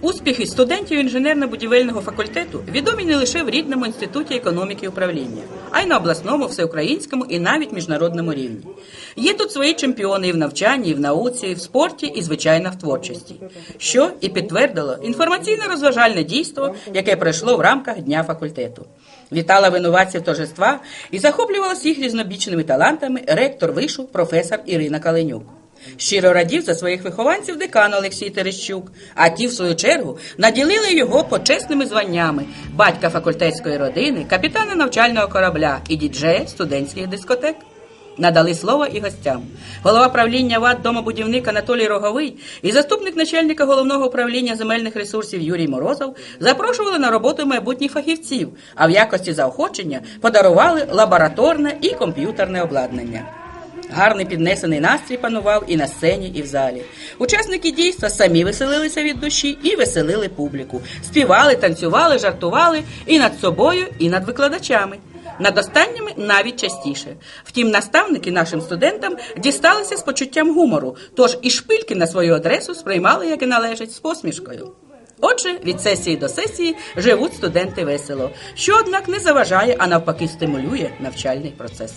Успіхи студентів інженерно-будівельного факультету відомі не лише в рідному інституті економіки і управління, а й на обласному, всеукраїнському і навіть міжнародному рівні. Є тут свої чемпіони і в навчанні, і в науці, і в спорті, і звичайно в творчості, що і підтвердило інформаційно-розважальне дійство, яке пройшло в рамках дня факультету. Вітала винуватців торжества і захоплювалася їх різнобічними талантами ректор вишу професор Ірина Каленюк. Щиро радів за своїх вихованців декан Олексій Терещук, а ті, в свою чергу, наділили його почесними званнями батька факультетської родини, капітана навчального корабля і діджея студентських дискотек. Надали слово і гостям. Голова правління ВАД домобудівник Анатолій Роговий і заступник начальника головного управління земельних ресурсів Юрій Морозов запрошували на роботу майбутніх фахівців, а в якості заохочення подарували лабораторне і комп'ютерне обладнання. Гарний піднесений настрій панував і на сцені, і в залі. Учасники дійства самі веселилися від душі і веселили публіку. Співали, танцювали, жартували і над собою, і над викладачами. Над останніми навіть частіше. Втім, наставники нашим студентам дісталися з почуттям гумору, тож і шпильки на свою адресу сприймали, як і належить, з посмішкою. Отже, від сесії до сесії живуть студенти весело, що, однак, не заважає, а навпаки, стимулює навчальний процес.